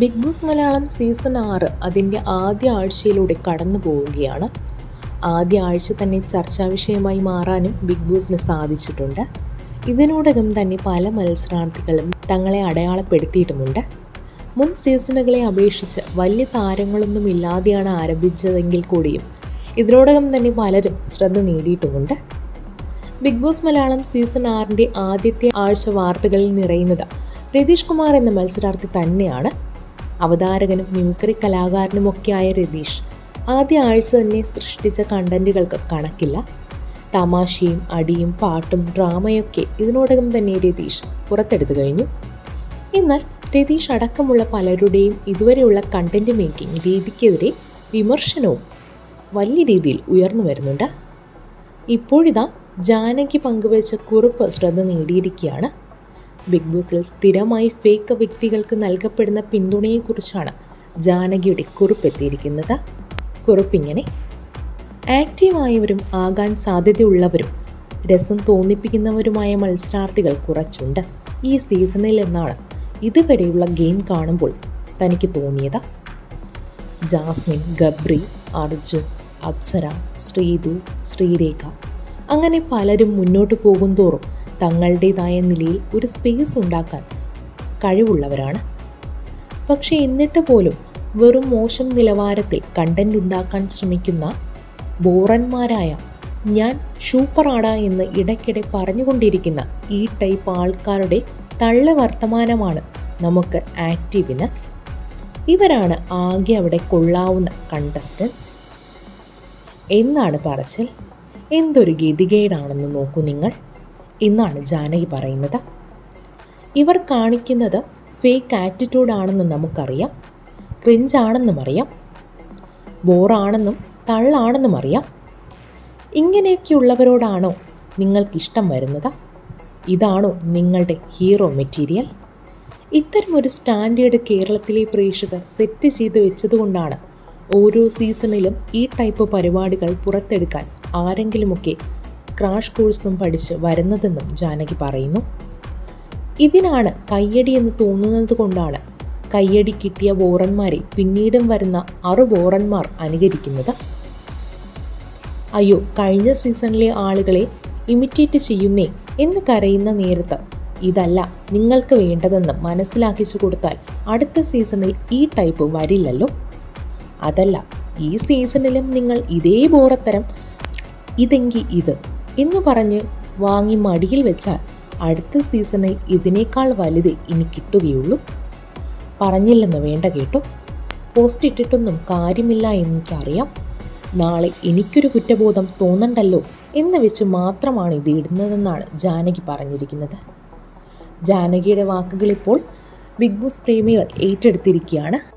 Big boss Malayalam season ആറ് അതിന്റെ ആദ്യ ആഴ്ചയിലൂടെ കടന്നു പോവുകയാണ്. ആദ്യ ആഴ്ച തന്നെ ചർച്ചാ വിഷയമായി മാറാനും ബിഗ് ബോസിന് സാധിച്ചിട്ടുണ്ട്. ഇതിനോടകം തന്നെ പല മത്സരാർത്ഥികളും തങ്ങളെ അടയാളപ്പെടുത്തിയിട്ടുമുണ്ട്. മുൻ സീസണുകളെ അപേക്ഷിച്ച് വലിയ താരങ്ങളൊന്നും ഇല്ലാതെയാണ് ആരംഭിച്ചതെങ്കിൽ കൂടിയും ഇതിനോടകം തന്നെ പലരും ശ്രദ്ധ നേടിയിട്ടുമുണ്ട്. ബിഗ് ബോസ് മലയാളം സീസൺ ആറിന്റെ ആദ്യത്തെ ആഴ്ച വാർത്തകളിൽ നിറയുന്നത് രതീഷ് കുമാർ എന്ന മത്സരാർത്ഥി തന്നെയാണ്. അവതാരകനും മിമിക്രി കലാകാരനുമൊക്കെയായ രതീഷ് ആദ്യ ആഴ്ച തന്നെ സൃഷ്ടിച്ച കണ്ടന്റുകൾക്ക് കണക്കില്ല. തമാശയും അടിയും പാട്ടും ഡ്രാമയൊക്കെ ഇതിനോടകം തന്നെ രതീഷ് പുറത്തെടുത്തു കഴിഞ്ഞു. എന്നാൽ രതീഷ് അടക്കമുള്ള പലരുടെയും ഇതുവരെയുള്ള കണ്ടന്റ് മേക്കിംഗ് രീതിക്കെതിരെ വിമർശനവും വലിയ രീതിയിൽ ഉയർന്നു വരുന്നുണ്ട്. ഇപ്പോഴിതാ ജാനകി പങ്കുവച്ച കുറിപ്പ് ശ്രദ്ധ നേടിയിരിക്കുകയാണ്. ബിഗ് ബോസിൽ സ്ഥിരമായി ഫേക്ക് വ്യക്തികൾക്ക് നൽകപ്പെടുന്ന പിന്തുണയെക്കുറിച്ചാണ് ജാനകിയുടെ കുറിപ്പെത്തിയിരിക്കുന്നത്. കുറിപ്പിങ്ങനെ ആക്റ്റീവായവരും ആകാൻ സാധ്യതയുള്ളവരും രസം തോന്നിപ്പിക്കുന്നവരുമായ മത്സരാർത്ഥികൾ കുറച്ചുണ്ട് ഈ സീസണിൽ എന്നാണ് ഇതുവരെയുള്ള ഗെയിം കാണുമ്പോൾ തനിക്ക് തോന്നിയത്. ജാസ്മിൻ ഗബ്രി അർജുൻ അപ്സര ശ്രീതു ശ്രീരേഖ അങ്ങനെ പലരും മുന്നോട്ട് പോകും തോറും തങ്ങളുടേതായ നിലയിൽ ഒരു സ്പേസ് ഉണ്ടാക്കാൻ കഴിവുള്ളവരാണ്. പക്ഷേ എന്നിട്ട് പോലും വെറും മോശം നിലവാരത്തിൽ കണ്ടന്റ് ഉണ്ടാക്കാൻ ശ്രമിക്കുന്ന ബോറന്മാരായ ഞാൻ സൂപ്പറാടാ എന്ന് ഇടയ്ക്കിടെ പറഞ്ഞുകൊണ്ടിരിക്കുന്ന ഈ ടൈപ്പ് ആൾക്കാരുടെ തള്ള വർത്തമാനമാണ് നമുക്ക് ആക്റ്റീവിനെസ് ഇവരാണ് ആകെ അവിടെ കൊള്ളാവുന്ന കണ്ടസ്റ്റൻസ് എന്നാണ് പറച്ചിൽ? എന്തൊരു ഗതികേടാണെന്ന് നോക്കൂ നിങ്ങൾ. എന്നാണ് ജാനകി പറയുന്നത്. ഇവർ കാണിക്കുന്നത് ഫേക്ക് ആറ്റിറ്റ്യൂഡാണെന്ന് നമുക്കറിയാം. ക്രിഞ്ചാണെന്നും അറിയാം. ബോറാണെന്നും തള്ളാണെന്നും അറിയാം. ഇങ്ങനെയൊക്കെയുള്ളവരോടാണോ നിങ്ങൾക്കിഷ്ടം വരുന്നത്? ഇതാണോ നിങ്ങളുടെ ഹീറോ മെറ്റീരിയൽ ഇത്തരമൊരു സ്റ്റാൻഡേർഡ് കേരളത്തിലെ പ്രേക്ഷകർ സെറ്റ് ചെയ്ത് വെച്ചതുകൊണ്ടാണ് ഓരോ സീസണിലും ഈ ടൈപ്പ് പരിപാടികൾ പുറത്തെടുക്കാൻ ആരെങ്കിലുമൊക്കെ ക്രാഷ് കോഴ്സും പഠിച്ച് വരുന്നതെന്നും ജാനകി പറയുന്നു. ഇതിനാണ് കയ്യടി എന്ന് തോന്നുന്നത് കൊണ്ടാണ് കയ്യടി കിട്ടിയ ബോറന്മാരെ പിന്നീടും വരുന്ന അറു ബോറന്മാർ അനുകരിക്കുന്നത്. അയ്യോ കഴിഞ്ഞ സീസണിലെ ആളുകളെ ഇമിറ്റേറ്റ് ചെയ്യുന്നേ എന്ന് കരയുന്ന നേരത്ത് ഇതല്ല നിങ്ങൾക്ക് വേണ്ടതെന്ന് മനസ്സിലാക്കിച്ചു കൊടുത്താൽ അടുത്ത സീസണിൽ ഈ ടൈപ്പ് വരില്ലല്ലോ. അതല്ല ഈ സീസണിലും നിങ്ങൾ ഇതേ ബോറത്തരം. ഇതെങ്കിൽ ഇത്. എന്ന് പറഞ്ഞ് വാങ്ങി മടിയിൽ വെച്ചാൽ അടുത്ത സീസണിൽ ഇതിനേക്കാൾ വലുത് ഇനി കിട്ടുകയുള്ളൂ. പറഞ്ഞില്ലെന്ന് വേണ്ട കേട്ടോ. പോസ്റ്റ് ഇട്ടിട്ടൊന്നും കാര്യമില്ല എനിക്കറിയാം. നാളെ എനിക്കൊരു കുറ്റബോധം തോന്നണ്ടല്ലോ എന്ന് വെച്ച് മാത്രമാണ് ഇത് ഇടുന്നതെന്നാണ് ജാനകി പറഞ്ഞിരിക്കുന്നത്. ജാനകിയുടെ വാക്കുകളിപ്പോൾ ബിഗ് ബോസ് പ്രേമികൾ ഏറ്റെടുത്തിരിക്കുകയാണ്.